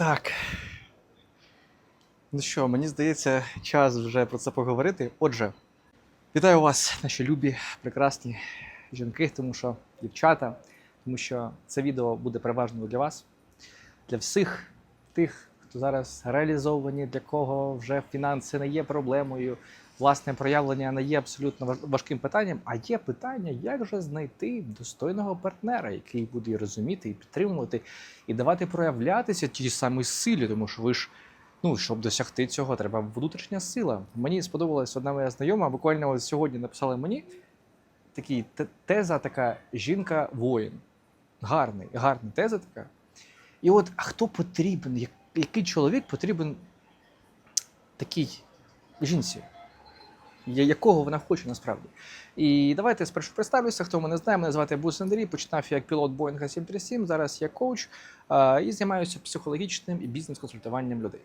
Так. Ну що, мені здається, час вже про це поговорити. Отже, вітаю вас, наші любі, прекрасні жінки, тому що дівчата, тому що це відео буде переважно для вас, для всіх тих, зараз реалізовані, для кого вже фінанси не є проблемою, власне проявлення не є абсолютно важким питанням, а є питання, як же знайти достойного партнера, який буде розуміти, і підтримувати, і давати проявлятися тій самій силі, тому що ви ж. Ну, щоб досягти цього, треба внутрішня сила. Мені сподобалась одна моя знайома. Буквально ось сьогодні написала мені такий теза, така жінка-воїн. Гарний, гарна теза така. І от а хто потрібен, який чоловік потрібен такій жінці? Якого вона хоче насправді? І давайте спершу представлюся, хто мене знає. Мене звати Бус Андрій. Починав як пілот Боїнга 737. Зараз я коуч і займаюся психологічним і бізнес-консультуванням людей.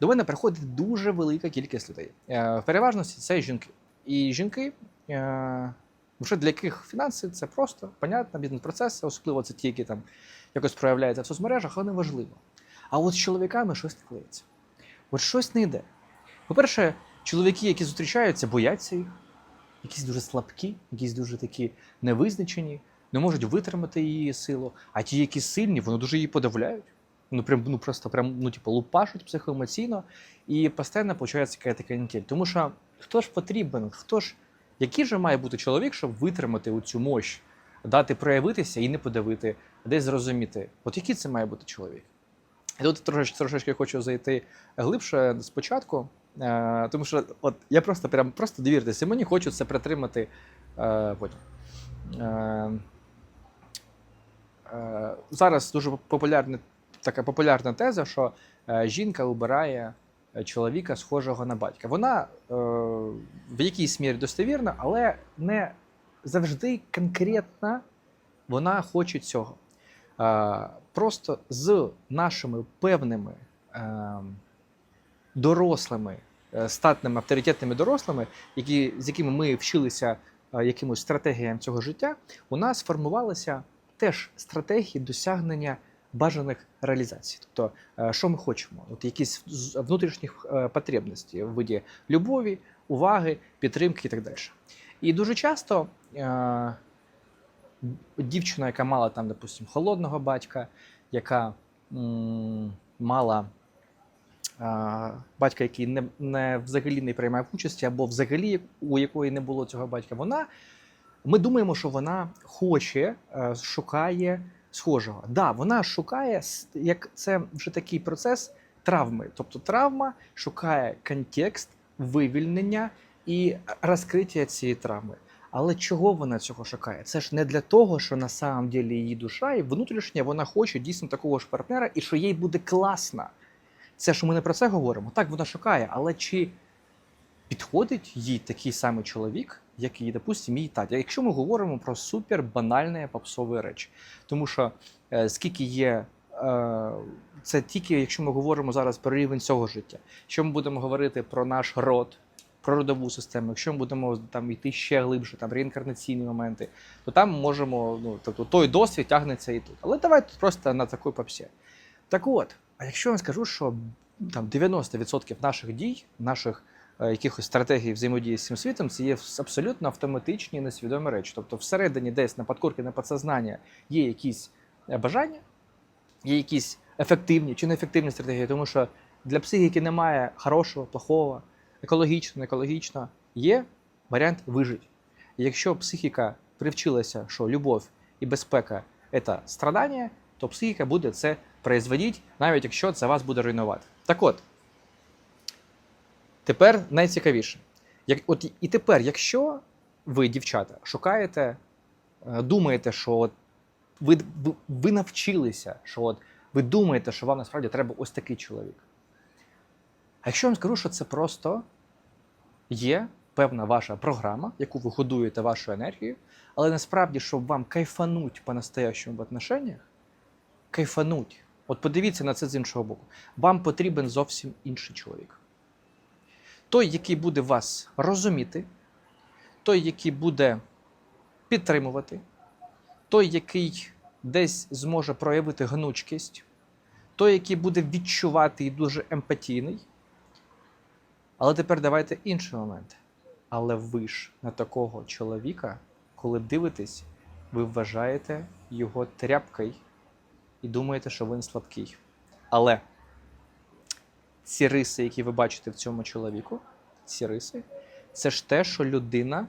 До мене приходить дуже велика кількість людей. Е, В переважності це жінки. І жінки, е, вже для яких фінанси це просто понятно, бізнес-процеси, особливо це ті, які там якось проявляються в соцмережах, але не важливо. А от з чоловіками щось не клеїться. От щось не йде. По-перше, чоловіки, які зустрічаються, бояться їх, якісь дуже слабкі, якісь дуже такі невизначені, не можуть витримати її силу. А ті, які сильні, вони дуже її подавляють. Ну, прям, ну просто прям, ну, типу, лупашуть психоемоційно, і постійно починається якась така нітель. Тому що хто ж потрібен, хто ж, який же має бути чоловік, щоб витримати оцю мощь, дати проявитися і не подавити, десь зрозуміти, от який це має бути чоловік. І тут трошечки, трошечки хочу зайти глибше спочатку, е, тому що от я просто прям просто довіртеся, мені хочу це притримати е, потім. Е, е, зараз дуже популярна така популярна теза, що е, жінка обирає чоловіка, схожого на батька. Вона е, в якійсь мірі достовірна, але не завжди конкретно вона хоче цього. Е, просто з нашими певними е, дорослими, е, статними авторитетними дорослими, які, з якими ми вчилися е, якимось стратегіям цього життя, у нас формувалися теж стратегії досягнення бажаних реалізацій. Тобто, е, що ми хочемо? От якісь внутрішніх потребностей в виді любові, уваги, підтримки і так далі. І дуже часто дівчина, яка мала там, допустимо, холодного батька, яка мала батька, який не, не взагалі не приймав участі, або взагалі у якої не було цього батька, вона. Ми думаємо, що вона хоче, е, шукає схожого. Да, вона шукає, як це вже такий процес травми. Тобто травма шукає контекст, вивільнення і розкриття цієї травми. Але чого вона цього шукає? Це ж не для того, що на самом ділі її душа і внутрішня вона хоче дійсно такого ж партнера, і що їй буде класно. Це що ми не про це говоримо. Так, вона шукає, але чи підходить їй такий самий чоловік, як і, допустимо, її татя? Якщо ми говоримо про супер банальні попсові речі, тому що е, скільки є. е, Це тільки якщо ми говоримо зараз про рівень цього життя. Якщо ми будемо говорити про наш род, про родову систему, якщо ми будемо там йти ще глибше, там реінкарнаційні моменти, то там можемо, ну тобто той досвід тягнеться і тут. Але давайте просто на такій попсі. Так от, а якщо я вам скажу, що там 90% наших дій, наших е, якихось стратегій взаємодії з цим світом, це є абсолютно автоматичні несвідомі речі. Тобто, всередині, десь на подкорки, на підсознання є якісь е, бажання, є якісь ефективні чи неефективні стратегії, тому що для психіки немає хорошого, плохого, екологічно, не екологічно. Є варіант вижити. Якщо психіка привчилася, що любов і безпека це страдання, то психіка буде це производити, навіть якщо це вас буде руйнувати. Так от, тепер найцікавіше. Як, от, і тепер, якщо ви, дівчата, шукаєте, е, думаєте, що от ви, ви, ви навчилися, що от ви думаєте, що вам насправді треба ось такий чоловік. А якщо я вам скажу, що це просто є певна ваша програма, яку ви годуєте вашу енергію, але насправді, щоб вам кайфануть по-настоящому в отношеннях, кайфануть. От подивіться на це з іншого боку. Вам потрібен зовсім інший чоловік. Той, який буде вас розуміти, той, який буде підтримувати, той, який десь зможе проявити гнучкість, той, який буде відчувати і дуже емпатійний. Але тепер давайте інший момент. Але ви ж на такого чоловіка, коли дивитесь, ви вважаєте його тряпкою і думаєте, що він слабкий. Але ці риси, які ви бачите в цьому чоловіку, ці риси, це ж те, що людина,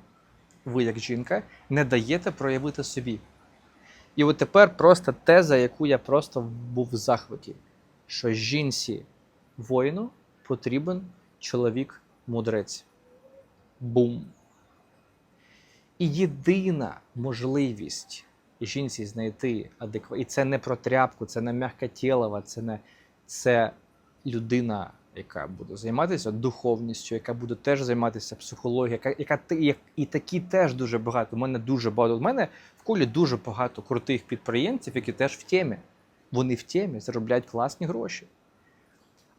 ви як жінка, не даєте проявити собі. І от тепер просто теза, яку я просто був в захваті, що жінці воїну потрібен чоловік-мудрець. Бум. І єдина можливість жінці знайти адекват. І це не про тряпку, це не м'якотєлова, це не це людина, яка буде займатися духовністю, яка буде теж займатися психологією, яка, яка і такі теж дуже багато. У мене дуже багато. У мене в колі дуже багато крутих підприємців, які теж в темі. Вони в темі заробляють класні гроші.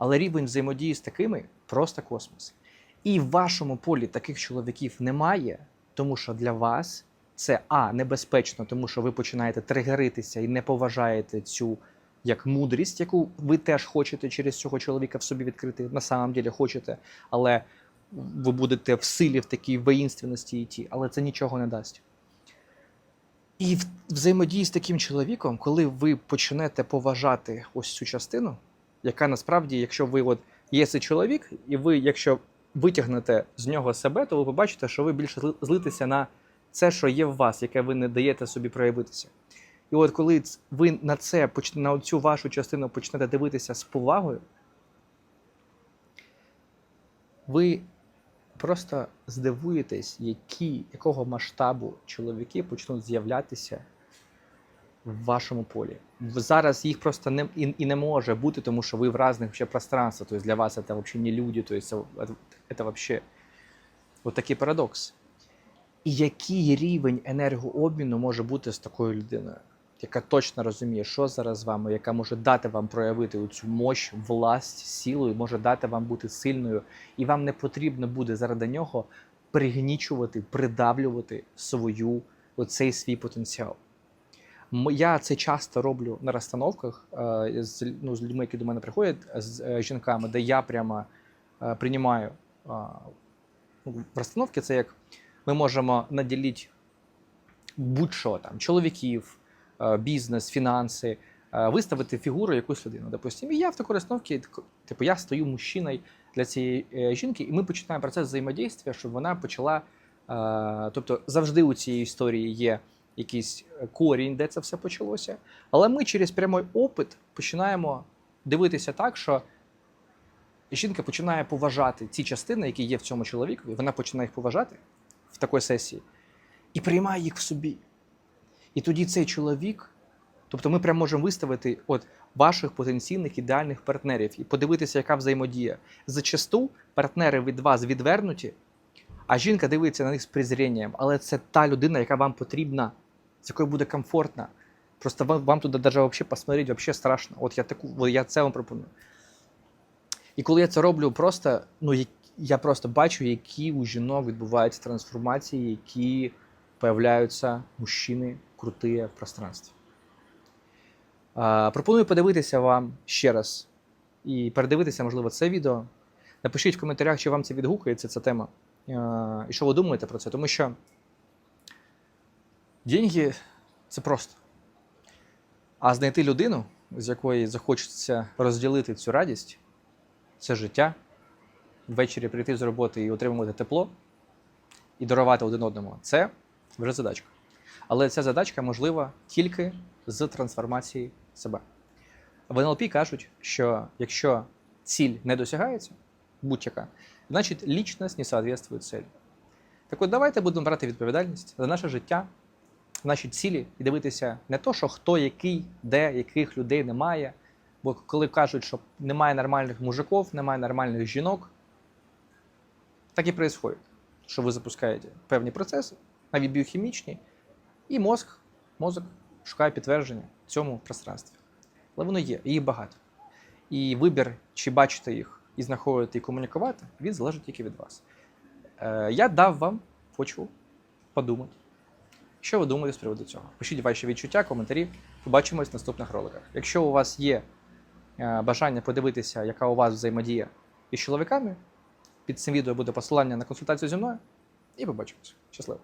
Але рівень взаємодії з такими просто космос. І в вашому полі таких чоловіків немає, тому що для вас це а небезпечно, тому що ви починаєте тригеритися і не поважаєте цю як мудрість, яку ви теж хочете через цього чоловіка в собі відкрити. На самом деле хочете, але ви будете в силі в такій воїнственності йти, але це нічого не дасть. І взаємодії з таким чоловіком, коли ви почнете поважати ось цю частину, яка насправді, якщо ви от є цей чоловік, і ви, якщо витягнете з нього себе, то ви побачите, що ви більше злитеся на це, що є в вас, яке ви не даєте собі проявитися. І от коли ви на це поч- на цю вашу частину почнете дивитися з повагою, ви просто здивуєтесь, які, якого масштабу чоловіки почнуть з'являтися в вашому полі. Зараз їх просто не, і, і не може бути, тому що ви в різних ще пространствах. Тобто для вас це взагалі не люди, тобто це, це взагалі от такий парадокс. І який рівень енергообміну може бути з такою людиною, яка точно розуміє, що зараз з вами, яка може дати вам проявити цю мощь, власть, силу, і може дати вам бути сильною, і вам не потрібно буде заради нього пригнічувати, придавлювати свою оцей свій потенціал. Я це часто роблю на розстановках е, з, ну, з людьми, які до мене приходять, з е, жінками, де я прямо е, приймаю ну, в розстановці це як ми можемо наділити будь-що там чоловіків, бізнес, фінанси, виставити фігуру якусь людину. Допустимо, і я в такій розстановці, типу, я стою мужчиною для цієї жінки, і ми починаємо процес взаємодействия, щоб вона почала. Тобто завжди у цієї історії є якийсь е, корінь, де це все почалося. Але ми через прямий опит починаємо дивитися так, що жінка починає поважати ці частини, які є в цьому чоловікові, вона починає їх поважати в такій сесії і приймає їх в собі. І тоді цей чоловік, тобто ми прямо можемо виставити от ваших потенційних ідеальних партнерів і подивитися, яка взаємодія. Зачасту партнери від вас відвернуті, а жінка дивиться на них з презрінням, але це та людина, яка вам потрібна, з якою буде комфортно. Просто вам, вам туди навіть взагалі посмотреть вообще страшно. От я таку, я це вам пропоную. І коли я це роблю, просто ну я, просто бачу, які у жінок відбуваються трансформації, які появляються мужчини круті в пространстві. Пропоную подивитися вам ще раз і передивитися, можливо, це відео. Напишіть в коментарях, чи вам це відгукується ця тема. І що ви думаєте про це? Тому що деньги це просто. А знайти людину, з якої захочеться розділити цю радість, це життя, ввечері прийти з роботи і отримувати тепло, і дарувати один одному це вже задачка. Але ця задачка можлива тільки з трансформації себе. В НЛП кажуть, що якщо ціль не досягається, будь-яка, значить лічність не соответствує цілі. Так от давайте будемо брати відповідальність за наше життя, наші цілі і дивитися не то, що хто який, де, яких людей немає. Бо коли кажуть, що немає нормальних мужиків, немає нормальних жінок, так і відбувається, що ви запускаєте певні процеси, навіть біохімічні, і мозк, мозок шукає підтвердження цьому пространстві. Але воно є, і їх багато. І вибір, чи бачити їх і знаходити і комунікувати, він залежить тільки від вас. Е, я дав вам, хочу подумати. Що ви думаєте з приводу цього? Пишіть ваші відчуття, коментарі. Побачимось в наступних роликах. Якщо у вас є е, бажання подивитися, яка у вас взаємодія із чоловіками, під цим відео буде посилання на консультацію зі мною. І побачимось. Щасливо!